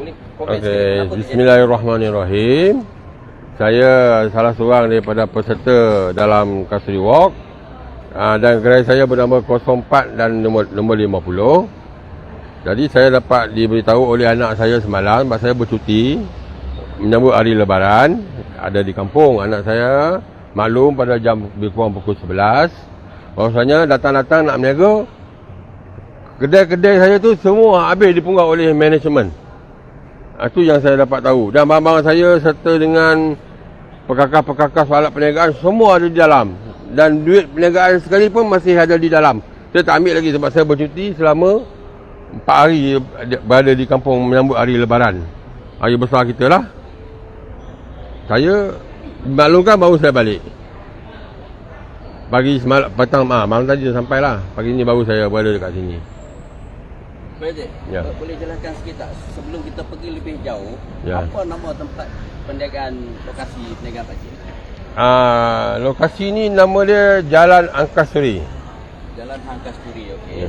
Boleh Okey, kenapa bismillahirrahmanirrahim. Saya salah seorang daripada peserta dalam Kasuri Walk. Uh, dan gerai saya bernama 04 dan nombor, nombor 50. Jadi saya dapat diberitahu oleh anak saya semalam bahawa saya bercuti. Menyambut hari lebaran. Ada di kampung anak saya. Maklum pada jam lebih kurang pukul 11 bahawasanya datang-datang nak meniaga. Kedai-kedai saya tu semua habis dipungut oleh management itu yang saya dapat tahu dan barang-barang saya serta dengan perkakas-perkakas alat perniagaan semua ada di dalam dan duit perniagaan sekali pun masih ada di dalam saya tak ambil lagi sebab saya bercuti selama 4 hari berada di kampung menyambut hari lebaran hari besar kita lah saya maklumkan baru saya balik. Pagi semalam petang ah malam tadi dah sampai lah. Pagi ni baru saya berada dekat sini. Encik, Ya. boleh jelaskan sikit tak sebelum kita pergi lebih jauh, Ya. apa nama tempat perniagaan lokasi perniagaan pakcik? Ah lokasi ni nama dia Jalan Angkasuri. Jalan Hang Kasturi, okey. Ya.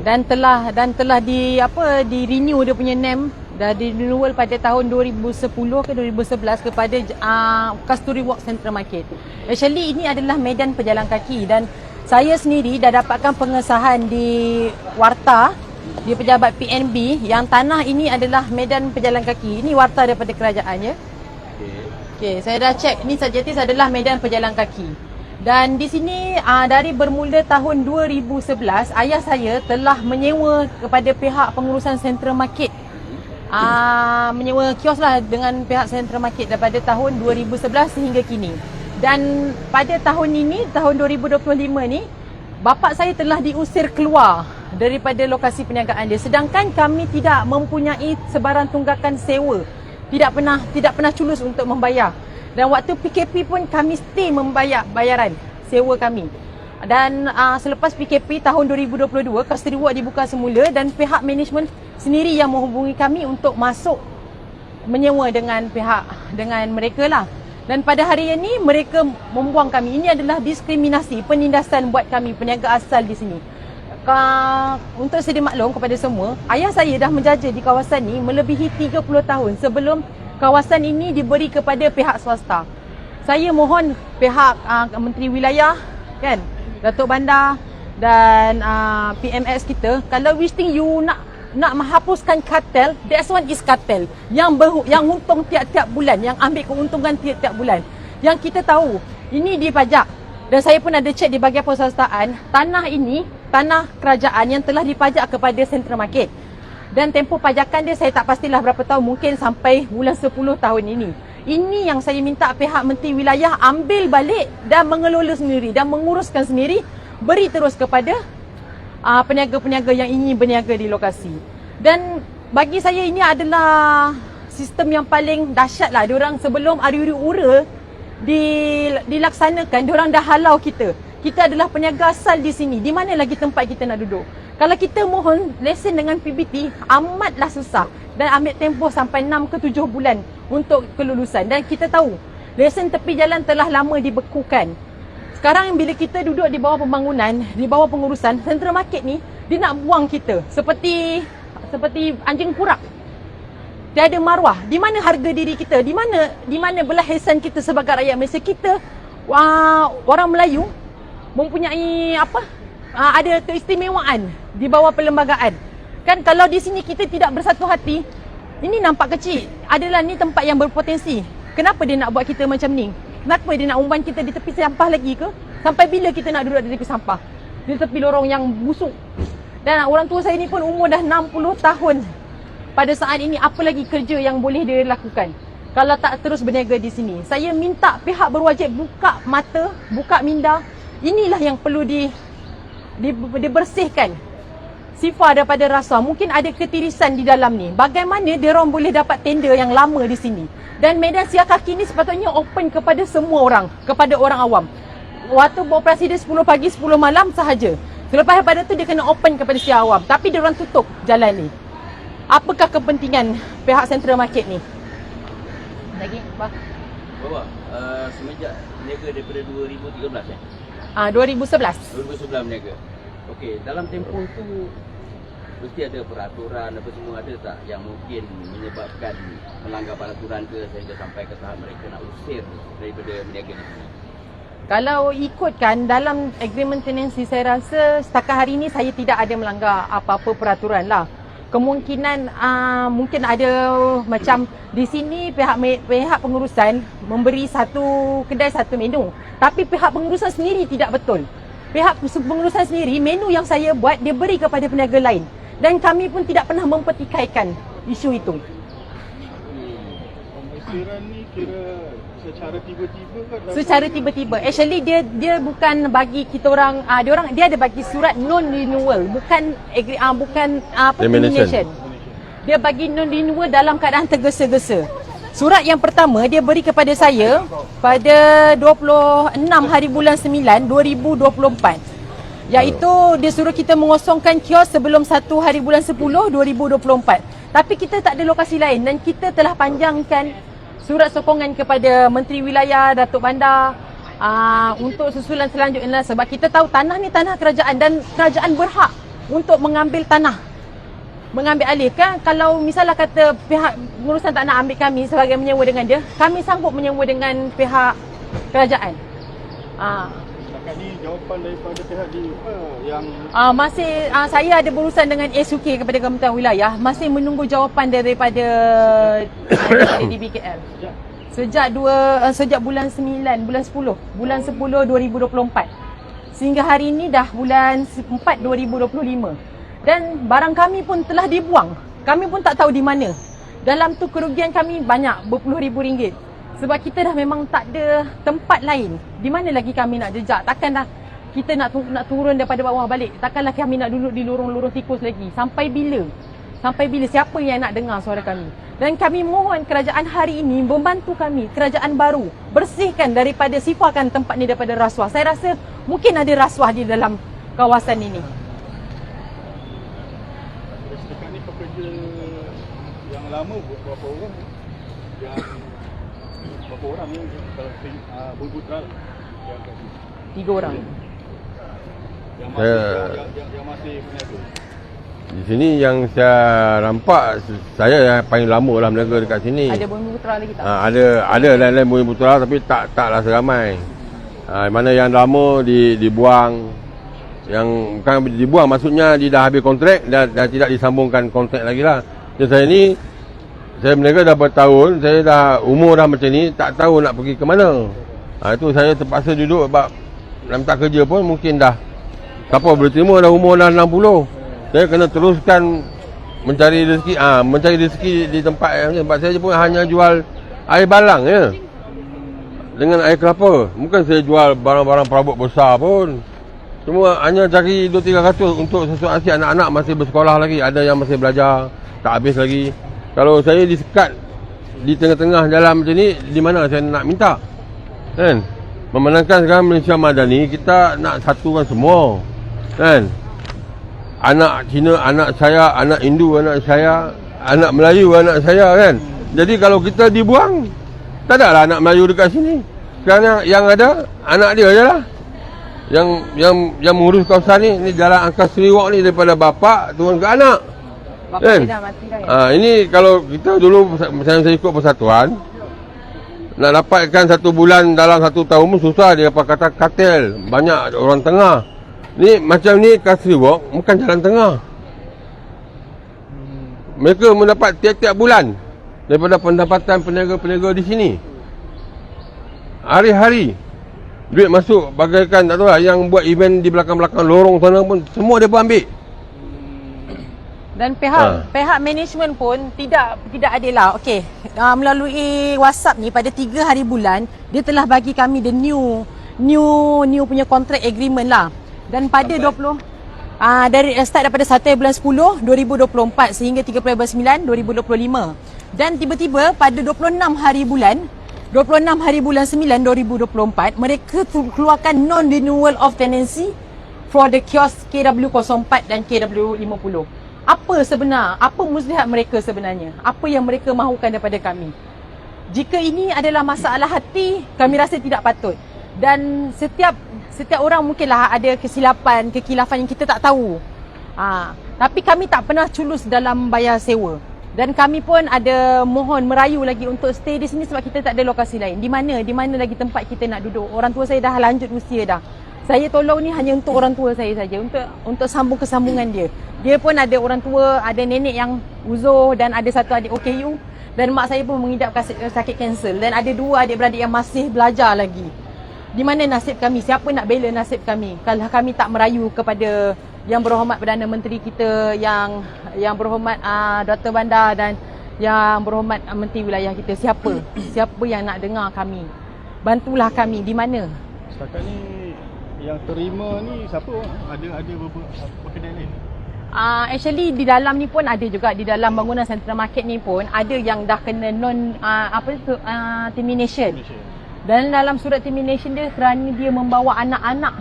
dan telah dan telah di apa di renew dia punya name dah di renewal pada tahun 2010 ke 2011 kepada uh, Kasturi Walk Central Market. Actually ini adalah medan pejalan kaki dan saya sendiri dah dapatkan pengesahan di warta di pejabat PNB yang tanah ini adalah medan pejalan kaki. Ini warta daripada kerajaan ya. Okey. Okey, saya dah check ni Sajetis adalah medan pejalan kaki. Dan di sini uh, dari bermula tahun 2011 ayah saya telah menyewa kepada pihak pengurusan Central Market uh, menyewa kios lah dengan pihak Central Market daripada tahun 2011 sehingga kini. Dan pada tahun ini, tahun 2025 ni, bapa saya telah diusir keluar daripada lokasi perniagaan dia. Sedangkan kami tidak mempunyai sebarang tunggakan sewa. Tidak pernah tidak pernah culus untuk membayar. Dan waktu PKP pun kami stay membayar bayaran sewa kami. Dan uh, selepas PKP tahun 2022, Custody Walk dibuka semula dan pihak management sendiri yang menghubungi kami untuk masuk menyewa dengan pihak dengan mereka lah. Dan pada hari ini mereka membuang kami. Ini adalah diskriminasi, penindasan buat kami peniaga asal di sini. Untuk sedia maklum kepada semua, ayah saya dah menjaja di kawasan ini melebihi 30 tahun sebelum kawasan ini diberi kepada pihak swasta. Saya mohon pihak uh, Menteri Wilayah kan, Datuk Bandar dan uh, PMX kita kalau wish you nak nak menghapuskan kartel, that's one is kartel. Yang ber, yang untung tiap-tiap bulan, yang ambil keuntungan tiap-tiap bulan. Yang kita tahu, ini dipajak. Dan saya pun ada cek di bahagian perswastaan, tanah ini tanah kerajaan yang telah dipajak kepada Central Market. Dan tempoh pajakan dia saya tak pastilah berapa tahun, mungkin sampai bulan 10 tahun ini. Ini yang saya minta pihak Menteri Wilayah ambil balik dan mengelola sendiri dan menguruskan sendiri, beri terus kepada uh, peniaga-peniaga yang ingin berniaga di lokasi. Dan bagi saya ini adalah sistem yang paling dahsyat lah. Diorang sebelum Ariuri Ura dilaksanakan, diorang dah halau kita. Kita adalah peniaga asal di sini. Di mana lagi tempat kita nak duduk? Kalau kita mohon lesen dengan PBT, amatlah susah. Dan ambil tempoh sampai 6 ke 7 bulan untuk kelulusan. Dan kita tahu, lesen tepi jalan telah lama dibekukan. Sekarang bila kita duduk di bawah pembangunan, di bawah pengurusan, Central Market ni, dia nak buang kita. Seperti seperti anjing kurak. Tiada maruah. Di mana harga diri kita? Di mana di mana belahisan kita sebagai rakyat Malaysia? Kita wah, orang Melayu mempunyai apa? Uh, ada keistimewaan di bawah perlembagaan. Kan kalau di sini kita tidak bersatu hati, ini nampak kecil. Adalah ni tempat yang berpotensi. Kenapa dia nak buat kita macam ni? Kenapa dia nak umpan kita di tepi sampah lagi ke? Sampai bila kita nak duduk di tepi sampah? Di tepi lorong yang busuk. Dan orang tua saya ni pun umur dah 60 tahun. Pada saat ini apa lagi kerja yang boleh dia lakukan? Kalau tak terus berniaga di sini. Saya minta pihak berwajib buka mata, buka minda. Inilah yang perlu di, di dibersihkan. Sifar daripada rasa. Mungkin ada ketirisan di dalam ni. Bagaimana dia orang boleh dapat tender yang lama di sini? Dan medan siar kaki ni sepatutnya open kepada semua orang, kepada orang awam. Waktu beroperasi dia 10 pagi, 10 malam sahaja. Selepas daripada tu dia kena open kepada siar awam. Tapi dia orang tutup jalan ni. Apakah kepentingan pihak Central Market ni? Lagi, Bah. Uh, semenjak niaga daripada 2013 eh? Ah, 2011. 2011 berniaga. Okey, dalam tempoh tu mesti ada peraturan apa semua ada tak yang mungkin menyebabkan melanggar peraturan ke sehingga sampai ke tahap mereka nak usir daripada meniaga di sini? Kalau ikutkan dalam agreement tenancy saya rasa setakat hari ini saya tidak ada melanggar apa-apa peraturan lah. Kemungkinan uh, mungkin ada macam di sini pihak pihak pengurusan memberi satu kedai satu menu. Tapi pihak pengurusan sendiri tidak betul. Pihak pengurusan sendiri menu yang saya buat dia beri kepada peniaga lain. Dan kami pun tidak pernah mempertikaikan isu itu. Pengusiran ni kira secara tiba-tiba ataupun- secara tiba-tiba. Actually dia dia bukan bagi kita orang ah uh, dia orang dia ada bagi surat non renewal, bukan agree uh, bukan uh, apa Termination. termination. Dia bagi non renewal dalam keadaan tergesa-gesa. Surat yang pertama dia beri kepada saya pada 26 hari bulan 9 2024. Iaitu dia suruh kita mengosongkan kios sebelum 1 hari bulan 10 2024. Tapi kita tak ada lokasi lain dan kita telah panjangkan surat sokongan kepada Menteri Wilayah Datuk Bandar uh, untuk susulan selanjutnya sebab kita tahu tanah ni tanah kerajaan dan kerajaan berhak untuk mengambil tanah mengambil alih. Kan? Kalau misalnya kata pihak pengurusan tak nak ambil kami sebagai menyewa dengan dia kami sanggup menyewa dengan pihak kerajaan. Uh, Ni jawapan daripada pihak di uh, yang Uh, masih uh, saya ada berurusan dengan SUK kepada Kementerian Wilayah masih menunggu jawapan daripada daripada DBKL. sejak Sejak dua uh, sejak bulan 9 bulan 10 bulan 10 2024. Sehingga hari ini dah bulan 4 2025. Dan barang kami pun telah dibuang. Kami pun tak tahu di mana. Dalam tu kerugian kami banyak berpuluh ribu ringgit. Sebab kita dah memang tak ada tempat lain. Di mana lagi kami nak jejak? Takkan dah kita nak nak turun daripada bawah balik. Takkanlah kami nak duduk di lorong-lorong tikus lagi. Sampai bila? Sampai bila siapa yang nak dengar suara kami? Dan kami mohon kerajaan hari ini membantu kami, kerajaan baru, bersihkan daripada sifakan tempat ni daripada rasuah. Saya rasa mungkin ada rasuah di dalam kawasan ini. setakat ni pekerja yang lama berapa orang? Yang berapa orang yang kalau uh, berputra lah yang kat sini? Tiga orang. Yang masih Saya- yang, yang, yang, masih peniaga. Di sini yang saya nampak saya yang paling lama lah berniaga dekat sini. Ada bumi putra lagi tak? Ha, ada ada lain-lain bumi putra tapi tak taklah seramai. Ha, mana yang lama di dibuang yang bukan dibuang maksudnya dia dah habis kontrak dan, dan tidak disambungkan kontrak lagi lah. Jadi saya ni saya berniaga dah bertahun, saya dah umur dah macam ni, tak tahu nak pergi ke mana. Ha, itu saya terpaksa duduk sebab dalam tak kerja pun mungkin dah siapa boleh terima dah umur dah 60. Saya kena teruskan mencari rezeki ah ha, mencari rezeki di tempat yang sebab saya pun hanya jual air balang ya. Dengan air kelapa. Bukan saya jual barang-barang perabot besar pun. Cuma hanya cari 2-300 untuk sesuatu anak-anak masih bersekolah lagi. Ada yang masih belajar. Tak habis lagi. Kalau saya disekat di tengah-tengah jalan macam ni, di mana saya nak minta? Kan? Memenangkan sekarang Malaysia Madani, kita nak satukan semua. Kan? Anak Cina, anak saya, anak Hindu, anak saya, anak Melayu, anak saya kan? Jadi kalau kita dibuang, tak ada lah anak Melayu dekat sini. Sekarang yang ada, anak dia je lah. Yang yang yang mengurus kawasan ni, ni jalan angkas Sriwak ni daripada bapa turun ke anak. Bapa Kan? dia dah mati dah. ya? Ha, ini kalau kita dulu macam saya ikut persatuan nak dapatkan satu bulan dalam satu tahun pun susah dia apa kata kartel banyak orang tengah ni macam ni Kasri Walk bukan jalan tengah mereka mendapat tiap-tiap bulan daripada pendapatan peniaga-peniaga di sini hari-hari duit masuk bagaikan tak tahu lah yang buat event di belakang-belakang lorong sana pun semua dia pun ambil Dan pihak Ha. pihak management pun tidak tidak adil lah. Okey, uh, melalui WhatsApp ni pada 3 hari bulan dia telah bagi kami the new new new punya contract agreement lah. Dan pada 20 Ah uh, dari uh, start daripada 1 bulan 10 2024 sehingga 30 bulan 9 2025. Dan tiba-tiba pada 26 hari bulan 26 hari bulan 9 2024 mereka keluarkan non renewal of tenancy for the kiosk KW04 dan KW50. Apa sebenar? Apa muslihat mereka sebenarnya? Apa yang mereka mahukan daripada kami? Jika ini adalah masalah hati, kami rasa tidak patut. Dan setiap setiap orang mungkinlah ada kesilapan, kekilafan yang kita tak tahu. Ha, tapi kami tak pernah culus dalam bayar sewa. Dan kami pun ada mohon merayu lagi untuk stay di sini sebab kita tak ada lokasi lain. Di mana? Di mana lagi tempat kita nak duduk? Orang tua saya dah lanjut usia dah. Saya tolong ni hanya untuk orang tua saya saja untuk untuk sambung kesambungan dia. Dia pun ada orang tua, ada nenek yang uzur dan ada satu adik OKU dan mak saya pun mengidap sakit kanser dan ada dua adik-beradik yang masih belajar lagi. Di mana nasib kami? Siapa nak bela nasib kami? Kalau kami tak merayu kepada yang berhormat Perdana Menteri kita yang yang berhormat uh, Dr. Bandar dan yang berhormat uh, Menteri Wilayah kita siapa? siapa yang nak dengar kami? Bantulah kami di mana? Setakat ni yang terima ni siapa? Ada ada beberapa kedai lain. Uh, actually di dalam ni pun ada juga di dalam bangunan Central Market ni pun ada yang dah kena non uh, apa tu uh, termination. Dan dalam surat termination dia kerana dia membawa anak-anak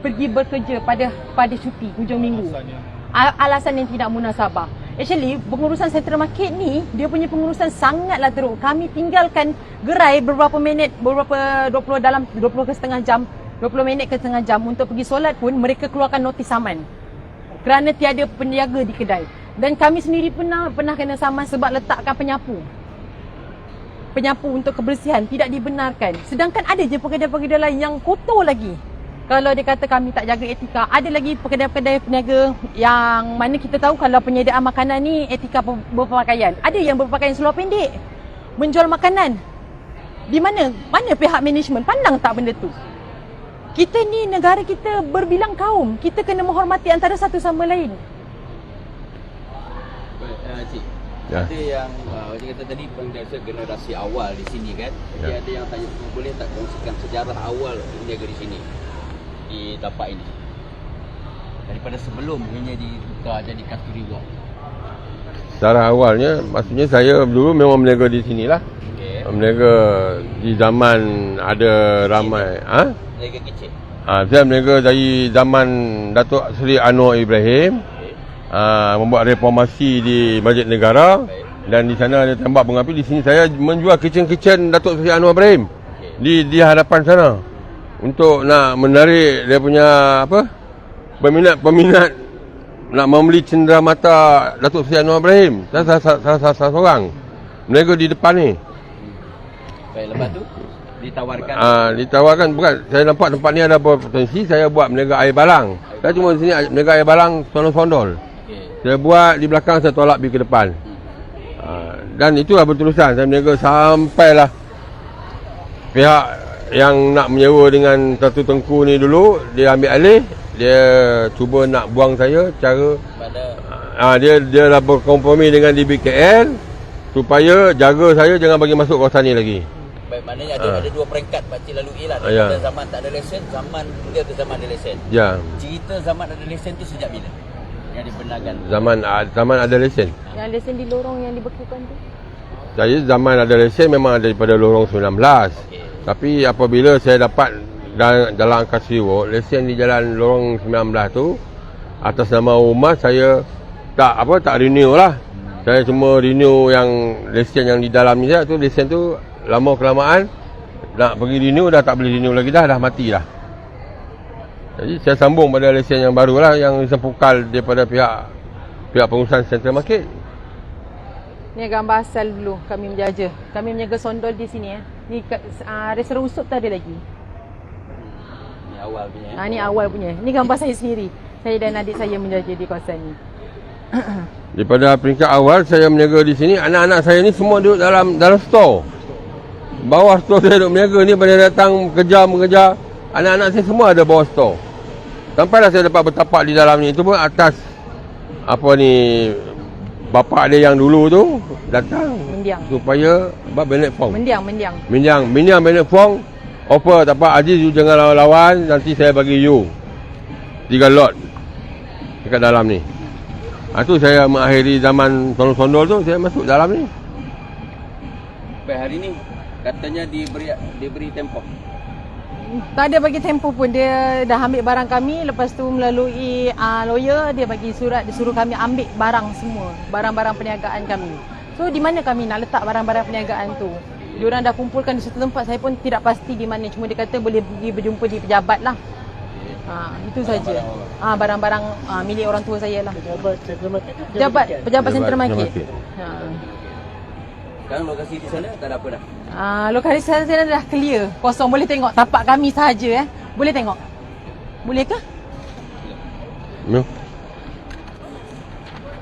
pergi bekerja pada pada cuti hujung minggu. Alasan yang Al- alasan yang tidak munasabah. Actually, pengurusan Central Market ni, dia punya pengurusan sangatlah teruk. Kami tinggalkan gerai beberapa minit, beberapa 20 dalam 20 ke setengah jam, 20 minit ke setengah jam untuk pergi solat pun mereka keluarkan notis saman. Kerana tiada penjaga di kedai. Dan kami sendiri pernah pernah kena saman sebab letakkan penyapu. Penyapu untuk kebersihan tidak dibenarkan. Sedangkan ada je pekedai-pekedai lain yang kotor lagi. Kalau dia kata kami tak jaga etika, ada lagi pekedai-pekedai peniaga yang mana kita tahu kalau penyediaan makanan ni etika ber- berpakaian. Ada yang berpakaian seluar pendek. Menjual makanan. Di mana? Mana pihak management pandang tak benda tu? Kita ni negara kita berbilang kaum. Kita kena menghormati antara satu sama lain. Baik, uh, Cik. Ya. Ada yang uh, kata tadi pengbiasa generasi awal di sini kan. Jadi Ya. ada yang tanya boleh tak kongsikan sejarah awal berniaga di sini di tapak ini. Daripada sebelum hanya ditukar jadi kasturi walk. Secara awalnya, maksudnya saya dulu memang berniaga di sini lah. Okey. Berniaga di zaman ada ramai. Ha? Kecil. Ha, saya berniaga dari zaman Datuk Seri Anwar Ibrahim. Okey. Ha, membuat reformasi di Masjid Negara. Baik. Dan di sana ada tembak bunga api. Di sini saya menjual kitchen-kitchen Datuk Seri Anwar Ibrahim. Okey. Di di hadapan sana. Untuk nak menarik dia punya apa? Peminat-peminat nak membeli cendera mata Datuk Seri Anwar Ibrahim. Saya salah, salah, salah, salah, salah seorang. Berniaga di depan ni. Baik, lepas tu ditawarkan Ah, ditawarkan bukan saya nampak tempat ni ada potensi saya buat berniaga air balang. Saya cuma di sini berniaga air balang sondol-sondol. Okey. Saya buat di belakang saya tolak pergi ke depan. Ah, dan itulah berterusan saya berniaga sampailah pihak yang nak menyewa dengan satu tengku ni dulu dia ambil alih dia cuba nak buang saya cara pada ah, dia dia dah berkompromi dengan DBKL supaya jaga saya jangan bagi masuk kawasan ni lagi. Baik maknanya ada Ah. ada dua peringkat pakcik lalui lah Ah, ya. daripada zaman tak ada lesen zaman hingga ke zaman ada lesen. Ya. Cerita zaman ada lesen tu sejak bila? Yang dibenarkan. Zaman ah, zaman ada lesen. Yang lesen di lorong yang dibekukan tu. Saya zaman ada lesen memang daripada lorong 19. Okey. Tapi apabila saya dapat dalam, dalam angkasa Siwo, lesen di jalan lorong 19 tu atas nama rumah saya tak apa tak renew lah. Saya cuma renew yang lesen yang di dalam ni tu lesen tu lama kelamaan nak pergi renew dah tak boleh renew lagi dah dah mati dah. Jadi saya sambung pada lesen yang baru lah yang sepukal daripada pihak pihak pengurusan Central Market. Ni gambar asal dulu kami menjaja. Kami menjaga sondol di sini eh. Ni uh, restoran usup tu ada lagi. Ni awal punya. Ha, ni awal punya. Ni gambar saya sendiri. Saya dan adik saya menjaja di kawasan ni. Daripada peringkat awal saya berniaga di sini, anak-anak saya ni semua duduk dalam dalam store. Bawah store saya duduk berniaga ni pada datang kerja mengejar, anak-anak saya semua ada bawah store. Sampailah saya dapat bertapak di dalam ni, itu pun atas apa ni bapak dia yang dulu tu datang Mendiang. supaya buat Bennett Fong. Mendiang, mendiang. Minjang, minjang Bennett Fong offer tak apa Aziz you jangan lawan-lawan nanti saya bagi you tiga lot dekat dalam ni. Ha, tu saya mengakhiri zaman sondol-sondol tu saya masuk dalam ni. Baik hari ni katanya diberi diberi tempoh. Tak ada bagi tempoh pun. Dia dah ambil barang kami. Lepas tu melalui uh, lawyer, dia bagi surat. Dia suruh kami ambil barang semua. Barang-barang perniagaan kami. So, di mana kami nak letak barang-barang perniagaan tu? Diorang dah kumpulkan di satu tempat. Saya pun tidak pasti di mana. Cuma dia kata boleh pergi berjumpa di pejabat lah. Ha, itu saja. Ah barang-barang ah, milik orang tua saya lah. Pejabat Central Market ke Pejabat tiket? pejabat Central Pejabat Market. Central Ha. Sekarang lokasi di sana tak ada apa dah. Ah lokasi saya dah clear. Kosong boleh tengok tapak kami sahaja eh. Boleh tengok. Boleh ke? No.